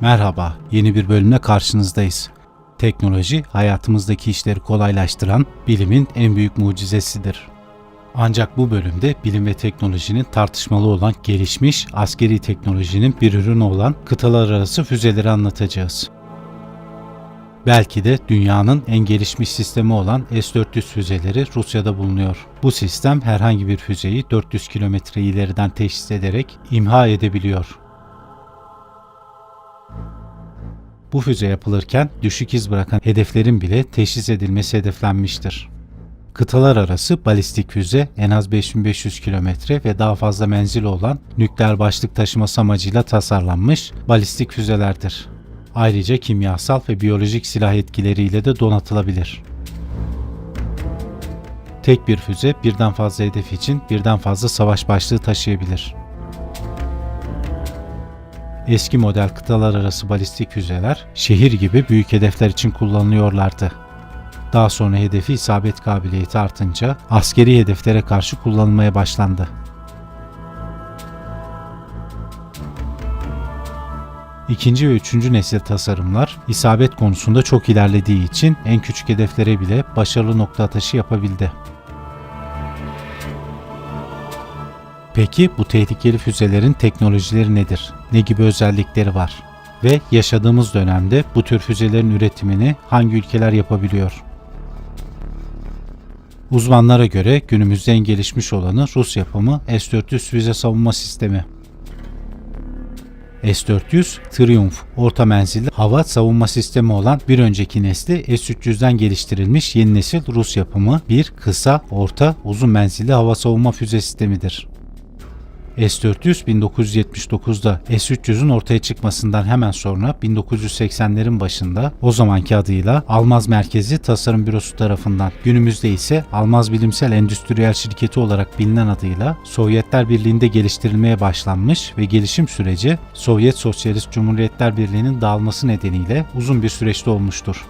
Merhaba, yeni bir bölümle karşınızdayız. Teknoloji, hayatımızdaki işleri kolaylaştıran bilimin en büyük mucizesidir. Ancak bu bölümde bilim ve teknolojinin tartışmalı olan gelişmiş askeri teknolojinin bir ürünü olan kıtalar arası füzeleri anlatacağız. Belki de dünyanın en gelişmiş sistemi olan S-400 füzeleri Rusya'da bulunuyor. Bu sistem herhangi bir füzeyi 400 kilometre ileriden teşhis ederek imha edebiliyor. Bu füze yapılırken düşük iz bırakan hedeflerin bile teşhis edilmesi hedeflenmiştir. Kıtalar arası balistik füze en az 5500 kilometre ve daha fazla menzili olan nükleer başlık taşıması amacıyla tasarlanmış balistik füzelerdir. Ayrıca kimyasal ve biyolojik silah etkileriyle de donatılabilir. Tek bir füze birden fazla hedef için birden fazla savaş başlığı taşıyabilir. Eski model kıtalar arası balistik füzeler şehir gibi büyük hedefler için kullanılıyorlardı. Daha sonra hedefi isabet kabiliyeti artınca askeri hedeflere karşı kullanılmaya başlandı. İkinci ve üçüncü nesil tasarımlar isabet konusunda çok ilerlediği için en küçük hedeflere bile başarılı nokta atışı yapabildi. Peki bu tehlikeli füzelerin teknolojileri nedir? Ne gibi özellikleri var? Ve yaşadığımız dönemde bu tür füzelerin üretimini hangi ülkeler yapabiliyor? Uzmanlara göre günümüzde en gelişmiş olanı Rus yapımı S-400 füze savunma sistemi. S-400 Triumph orta menzilli hava savunma sistemi olan bir önceki nesli S-300'den geliştirilmiş yeni nesil Rus yapımı bir kısa, orta, uzun menzilli hava savunma füze sistemidir. S-400 1979'da S-300'ün ortaya çıkmasından hemen sonra 1980'lerin başında o zamanki adıyla Almaz Merkezi Tasarım Bürosu tarafından günümüzde ise Almaz Bilimsel Endüstriyel Şirketi olarak bilinen adıyla Sovyetler Birliği'nde geliştirilmeye başlanmış ve gelişim süreci Sovyet Sosyalist Cumhuriyetler Birliği'nin dağılması nedeniyle uzun bir süreçte olmuştur.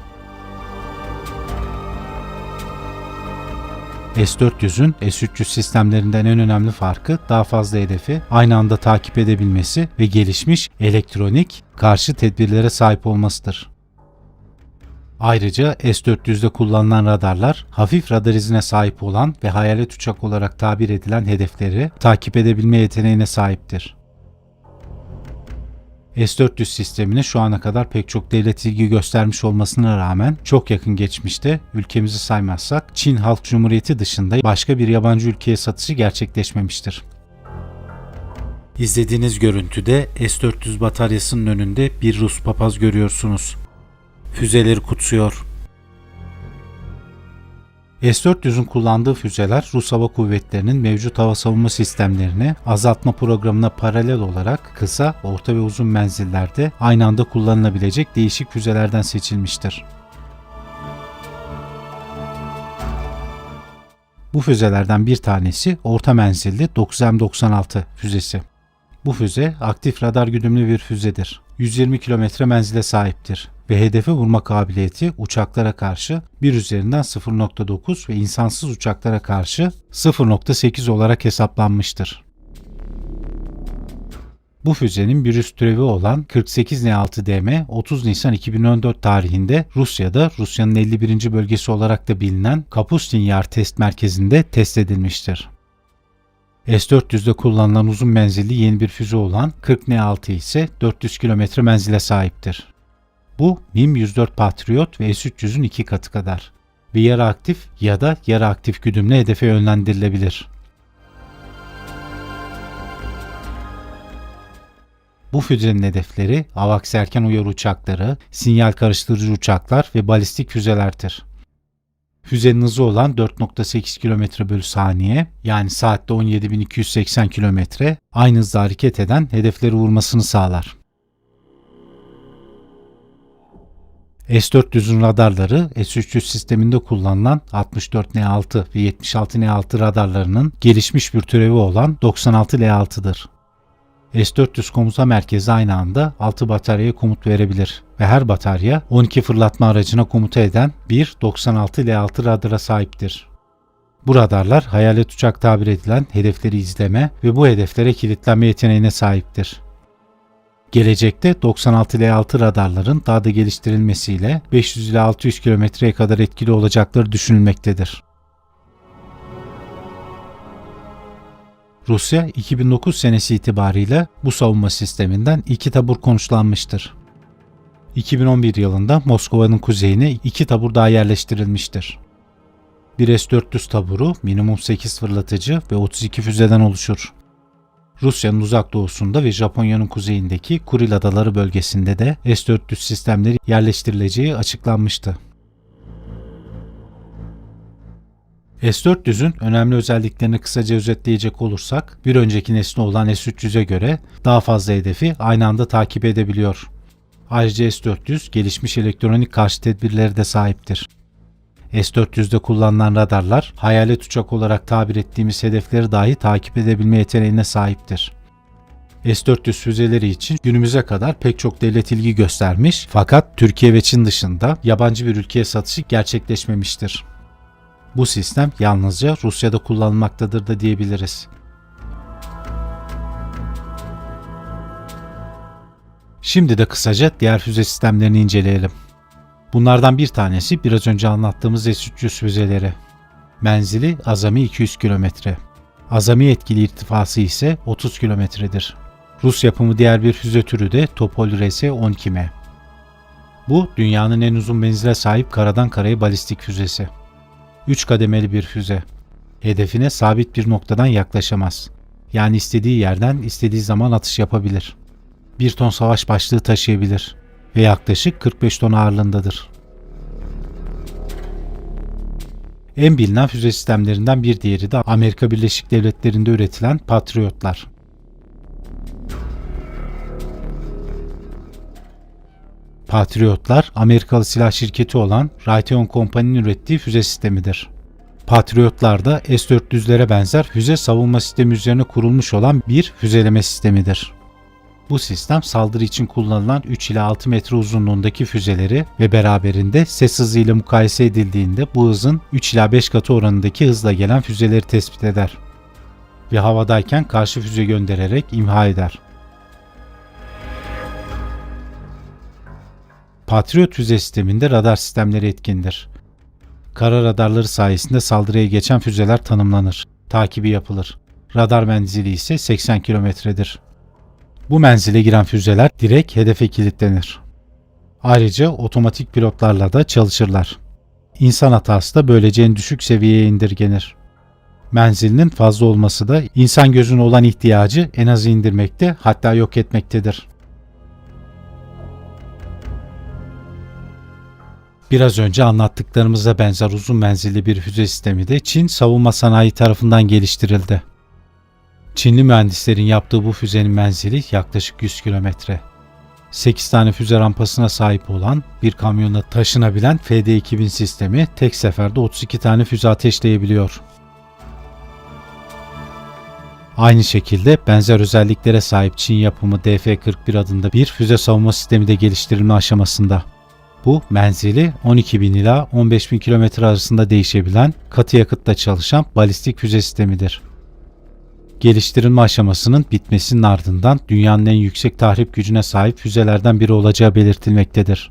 S-400'ün S-300 sistemlerinden en önemli farkı daha fazla hedefi aynı anda takip edebilmesi ve gelişmiş elektronik karşı tedbirlere sahip olmasıdır. Ayrıca S-400'de kullanılan radarlar hafif radar izine sahip olan ve hayalet uçak olarak tabir edilen hedefleri takip edebilme yeteneğine sahiptir. S-400 sistemine şu ana kadar pek çok devlet ilgi göstermiş olmasına rağmen çok yakın geçmişte ülkemizi saymazsak Çin Halk Cumhuriyeti dışında başka bir yabancı ülkeye satışı gerçekleşmemiştir. İzlediğiniz görüntüde S-400 bataryasının önünde bir Rus papaz görüyorsunuz. Füzeleri kutsuyor. S-400'ün kullandığı füzeler Rus Hava Kuvvetleri'nin mevcut hava savunma sistemlerini azaltma programına paralel olarak kısa, orta ve uzun menzillerde aynı anda kullanılabilecek değişik füzelerden seçilmiştir. Bu füzelerden bir tanesi orta menzilli 9M96 füzesi. Bu füze aktif radar güdümlü bir füzedir. 120 kilometre menzile sahiptir ve hedefe vurma kabiliyeti uçaklara karşı 1 üzerinden 0.9 ve insansız uçaklara karşı 0.8 olarak hesaplanmıştır. Bu füzenin bir üst türevi olan 48N6DM 30 Nisan 2014 tarihinde Rusya'da Rusya'nın 51. bölgesi olarak da bilinen Kapustin Yar test merkezinde test edilmiştir. S-400'de kullanılan uzun menzilli yeni bir füze olan 40N6 ise 400 km menzile sahiptir. Bu MIM-104 Patriot ve S-300'ün iki katı kadar ve yarı aktif ya da yarı aktif güdümle hedefe yönlendirilebilir. Bu füzenin hedefleri AVAX erken uyarı uçakları, sinyal karıştırıcı uçaklar ve balistik füzelerdir. Füzenin hızı olan 4.8 km bölü saniye yani saatte 17.280 km aynı hızda hareket eden hedefleri vurmasını sağlar. S-400'ün radarları S-300 sisteminde kullanılan 64N6 ve 76N6 radarlarının gelişmiş bir türevi olan 96L6'dır. S-400 komuta merkezi aynı anda 6 bataryaya komut verebilir ve her batarya 12 fırlatma aracına komuta eden bir 96L6 radara sahiptir. Bu radarlar hayalet uçak tabir edilen hedefleri izleme ve bu hedeflere kilitlenme yeteneğine sahiptir. Gelecekte 96 L6 radarların daha da geliştirilmesiyle 500 ila 600 kilometreye kadar etkili olacakları düşünülmektedir. Rusya 2009 senesi itibariyle bu savunma sisteminden iki tabur konuşlanmıştır. 2011 yılında Moskova'nın kuzeyine iki tabur daha yerleştirilmiştir. Bir S-400 taburu minimum 8 fırlatıcı ve 32 füzeden oluşur. Rusya'nın uzak doğusunda ve Japonya'nın kuzeyindeki Kuril Adaları bölgesinde de S-400 sistemleri yerleştirileceği açıklanmıştı. S-400'ün önemli özelliklerini kısaca özetleyecek olursak, bir önceki nesli olan S-300'e göre daha fazla hedefi aynı anda takip edebiliyor. Ayrıca S-400 gelişmiş elektronik karşı tedbirleri de sahiptir. S-400'de kullanılan radarlar hayalet uçak olarak tabir ettiğimiz hedefleri dahi takip edebilme yeteneğine sahiptir. S-400 füzeleri için günümüze kadar pek çok devlet ilgi göstermiş fakat Türkiye ve Çin dışında yabancı bir ülkeye satışı gerçekleşmemiştir. Bu sistem yalnızca Rusya'da kullanılmaktadır da diyebiliriz. Şimdi de kısaca diğer füze sistemlerini inceleyelim. Bunlardan bir tanesi biraz önce anlattığımız S-300 füzeleri. Menzili azami 200 kilometre. Azami etkili irtifası ise 30 kilometredir. Rus yapımı diğer bir füze türü de Topol RS-12M. Bu dünyanın en uzun menzile sahip karadan karaya balistik füzesi. 3 kademeli bir füze. Hedefine sabit bir noktadan yaklaşamaz. Yani istediği yerden istediği zaman atış yapabilir. 1 ton savaş başlığı taşıyabilir ve yaklaşık 45 ton ağırlığındadır. En bilinen füze sistemlerinden bir diğeri de Amerika Birleşik Devletleri'nde üretilen Patriotlar. Patriotlar, Amerikalı silah şirketi olan Raytheon Company'nin ürettiği füze sistemidir. Patriotlar da S-400'lere benzer füze savunma sistemi üzerine kurulmuş olan bir füzeleme sistemidir. Bu sistem saldırı için kullanılan 3 ila 6 metre uzunluğundaki füzeleri ve beraberinde ses hızı ile mukayese edildiğinde bu hızın 3 ila 5 katı oranındaki hızla gelen füzeleri tespit eder ve havadayken karşı füze göndererek imha eder. Patriot füze sisteminde radar sistemleri etkindir. Kara radarları sayesinde saldırıya geçen füzeler tanımlanır, takibi yapılır. Radar menzili ise 80 kilometredir. Bu menzile giren füzeler direkt hedefe kilitlenir. Ayrıca otomatik pilotlarla da çalışırlar. İnsan hatası da böylece en düşük seviyeye indirgenir. Menzilinin fazla olması da insan gözüne olan ihtiyacı en az indirmekte hatta yok etmektedir. Biraz önce anlattıklarımıza benzer uzun menzilli bir füze sistemi de Çin savunma sanayi tarafından geliştirildi. Çinli mühendislerin yaptığı bu füzenin menzili yaklaşık 100 kilometre. 8 tane füze rampasına sahip olan bir kamyonla taşınabilen FD-2000 sistemi tek seferde 32 tane füze ateşleyebiliyor. Aynı şekilde benzer özelliklere sahip Çin yapımı DF-41 adında bir füze savunma sistemi de geliştirilme aşamasında. Bu menzili 12.000 ila 15.000 kilometre arasında değişebilen katı yakıtla çalışan balistik füze sistemidir. Geliştirilme aşamasının bitmesinin ardından dünyanın en yüksek tahrip gücüne sahip füzelerden biri olacağı belirtilmektedir.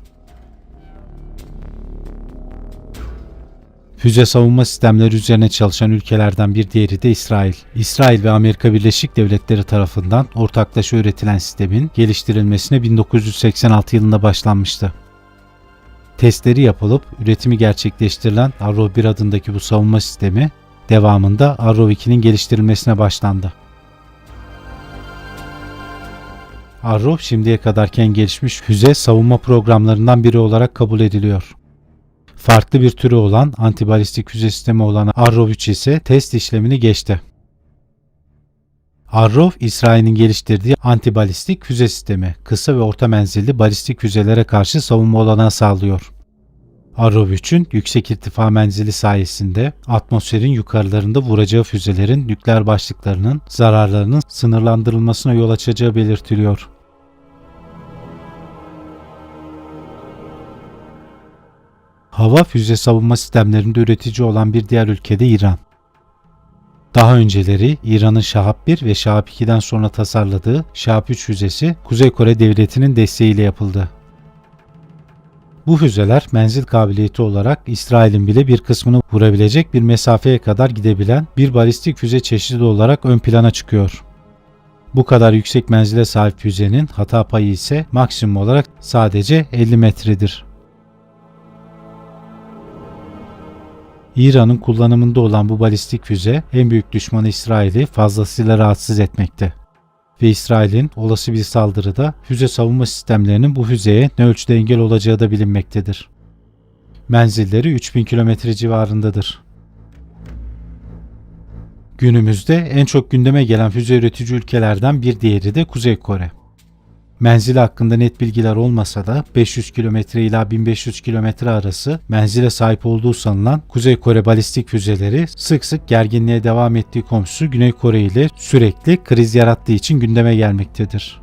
Füze savunma sistemleri üzerine çalışan ülkelerden bir diğeri de İsrail. İsrail ve Amerika Birleşik Devletleri tarafından ortaklaşa üretilen sistemin geliştirilmesine 1986 yılında başlanmıştı. Testleri yapılıp üretimi gerçekleştirilen Arrow 1 adındaki bu savunma sistemi devamında Arrow 2'nin geliştirilmesine başlandı. Arrow şimdiye kadarken gelişmiş füze savunma programlarından biri olarak kabul ediliyor. Farklı bir türü olan antibalistik füze sistemi olan Arrow 3 ise test işlemini geçti. Arrow, İsrail'in geliştirdiği antibalistik füze sistemi, kısa ve orta menzilli balistik füzelere karşı savunma olanağı sağlıyor. Arrow 3'ün yüksek irtifa menzili sayesinde atmosferin yukarılarında vuracağı füzelerin nükleer başlıklarının zararlarının sınırlandırılmasına yol açacağı belirtiliyor. Hava füze savunma sistemlerinde üretici olan bir diğer ülke de İran. Daha önceleri İran'ın Şahap 1 ve Şahap 2'den sonra tasarladığı Şahap 3 füzesi Kuzey Kore Devleti'nin desteğiyle yapıldı. Bu füzeler menzil kabiliyeti olarak İsrail'in bile bir kısmını vurabilecek bir mesafeye kadar gidebilen bir balistik füze çeşidi olarak ön plana çıkıyor. Bu kadar yüksek menzile sahip füzenin hata payı ise maksimum olarak sadece 50 metredir. İran'ın kullanımında olan bu balistik füze en büyük düşmanı İsrail'i fazlasıyla rahatsız etmekte. Ve İsrail'in olası bir saldırıda füze savunma sistemlerinin bu füzeye ne ölçüde engel olacağı da bilinmektedir. Menzilleri 3000 kilometre civarındadır. Günümüzde en çok gündeme gelen füze üretici ülkelerden bir diğeri de Kuzey Kore. Menzili hakkında net bilgiler olmasa da 500 kilometre ila 1500 kilometre arası menzile sahip olduğu sanılan Kuzey Kore balistik füzeleri sık sık gerginliğe devam ettiği komşusu Güney Kore ile sürekli kriz yarattığı için gündeme gelmektedir.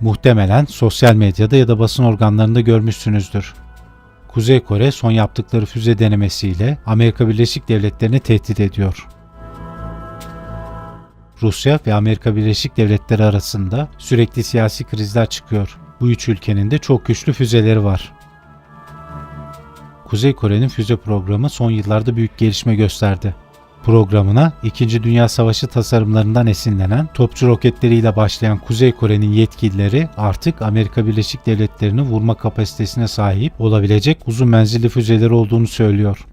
Muhtemelen sosyal medyada ya da basın organlarında görmüşsünüzdür. Kuzey Kore son yaptıkları füze denemesiyle Amerika Birleşik Devletleri'ni tehdit ediyor. Rusya ve Amerika Birleşik Devletleri arasında sürekli siyasi krizler çıkıyor. Bu üç ülkenin de çok güçlü füzeleri var. Kuzey Kore'nin füze programı son yıllarda büyük gelişme gösterdi. Programına 2. Dünya Savaşı tasarımlarından esinlenen topçu roketleriyle başlayan Kuzey Kore'nin yetkilileri artık Amerika Birleşik Devletleri'ni vurma kapasitesine sahip olabilecek uzun menzilli füzeleri olduğunu söylüyor.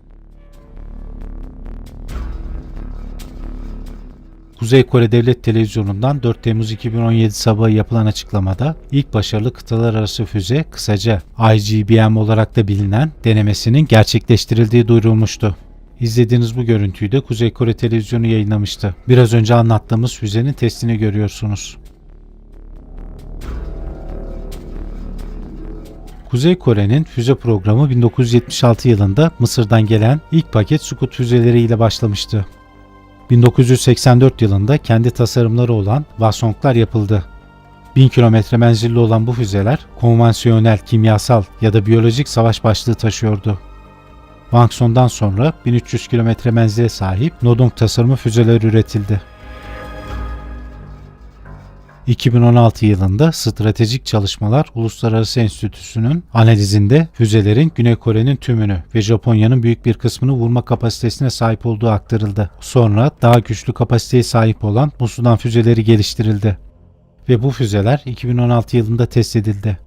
Kuzey Kore Devlet Televizyonu'ndan 4 Temmuz 2017 sabahı yapılan açıklamada ilk başarılı kıtalar arası füze kısaca ICBM olarak da bilinen denemesinin gerçekleştirildiği duyurulmuştu. İzlediğiniz bu görüntüyü de Kuzey Kore Televizyonu yayınlamıştı. Biraz önce anlattığımız füzenin testini görüyorsunuz. Kuzey Kore'nin füze programı 1976 yılında Mısır'dan gelen ilk paket Sukut füzeleriyle başlamıştı. 1984 yılında kendi tasarımları olan Vasonglar yapıldı. 1000 kilometre menzilli olan bu füzeler konvansiyonel, kimyasal ya da biyolojik savaş başlığı taşıyordu. Wangson'dan sonra 1300 kilometre menzile sahip Nodong tasarımı füzeler üretildi. 2016 yılında Stratejik Çalışmalar Uluslararası Enstitüsü'nün analizinde füzelerin Güney Kore'nin tümünü ve Japonya'nın büyük bir kısmını vurma kapasitesine sahip olduğu aktarıldı. Sonra daha güçlü kapasiteye sahip olan Musudan füzeleri geliştirildi. Ve bu füzeler 2016 yılında test edildi.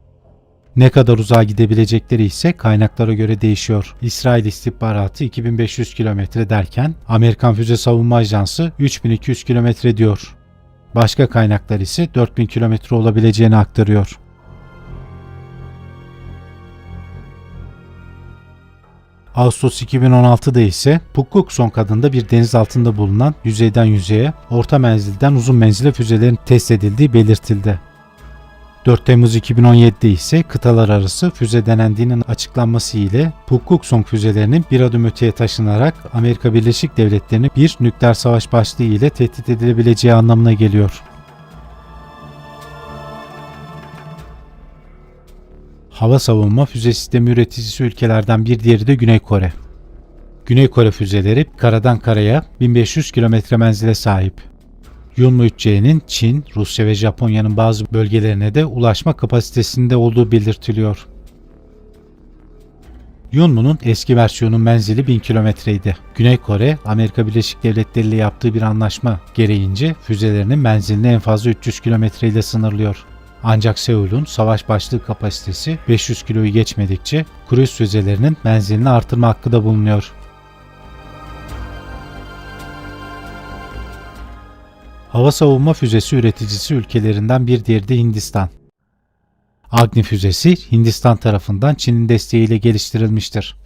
Ne kadar uzağa gidebilecekleri ise kaynaklara göre değişiyor. İsrail istihbaratı 2500 kilometre derken Amerikan Füze Savunma Ajansı 3200 kilometre diyor. Başka kaynaklar ise 4000 kilometre olabileceğini aktarıyor. Ağustos 2016'da ise Pukguksong adında bir deniz altında bulunan yüzeyden yüzeye, orta menzilden uzun menzile füzelerin test edildiği belirtildi. 4 Temmuz 2017'de ise kıtalar arası füze denendiğinin açıklanması ile Pukguksong füzelerinin bir adım öteye taşınarak Amerika Birleşik Devletleri'nin bir nükleer savaş başlığı ile tehdit edilebileceği anlamına geliyor. Hava savunma füze sistemi üreticisi ülkelerden bir diğeri de Güney Kore. Güney Kore füzeleri karadan karaya 1500 kilometre menzile sahip. Yunmu 3C'nin Çin, Rusya ve Japonya'nın bazı bölgelerine de ulaşma kapasitesinde olduğu belirtiliyor. Yunmu'nun eski versiyonun menzili 1000 kilometreydi. Güney Kore, Amerika Birleşik Devletleri ile yaptığı bir anlaşma gereğince füzelerinin menzilini en fazla 300 kilometre ile sınırlıyor. Ancak Seul'un savaş başlığı kapasitesi 500 kiloyu geçmedikçe kruz füzelerinin menzilini artırma hakkı da bulunuyor. Hava savunma füzesi üreticisi ülkelerinden bir diğeri de Hindistan. Agni füzesi Hindistan tarafından Çin'in desteğiyle geliştirilmiştir.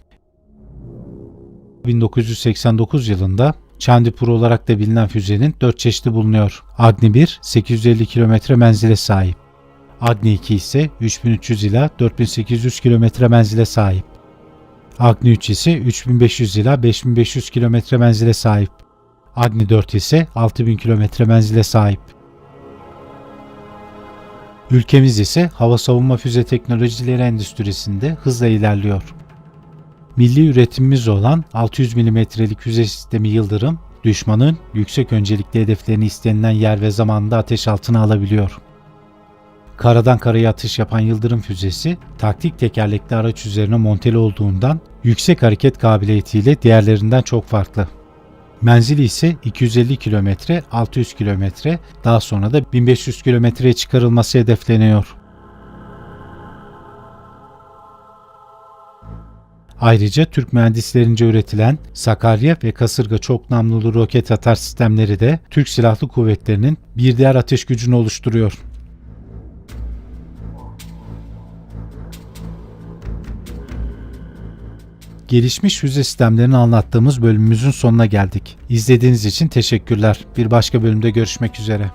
1989 yılında Chandipur olarak da bilinen füzenin 4 çeşidi bulunuyor. Agni 1 850 kilometre menzile sahip. Agni 2 ise 3300 ila 4800 kilometre menzile sahip. Agni 3 ise 3500 ila 5500 kilometre menzile sahip. Agni 4 ise 6000 kilometre menzile sahip. Ülkemiz ise hava savunma füze teknolojileri endüstrisinde hızla ilerliyor. Milli üretimimiz olan 600 milimetrelik füze sistemi Yıldırım, düşmanın yüksek öncelikli hedeflerini istenilen yer ve zamanda ateş altına alabiliyor. Karadan karaya atış yapan Yıldırım füzesi, taktik tekerlekli araç üzerine monteli olduğundan yüksek hareket kabiliyetiyle diğerlerinden çok farklı. Menzili ise 250 kilometre, 600 kilometre, daha sonra da 1500 kilometreye çıkarılması hedefleniyor. Ayrıca Türk mühendislerince üretilen Sakarya ve Kasırga çok namlulu roket atar sistemleri de Türk Silahlı Kuvvetleri'nin bir diğer ateş gücünü oluşturuyor. Gelişmiş füze sistemlerini anlattığımız bölümümüzün sonuna geldik. İzlediğiniz için teşekkürler. Bir başka bölümde görüşmek üzere.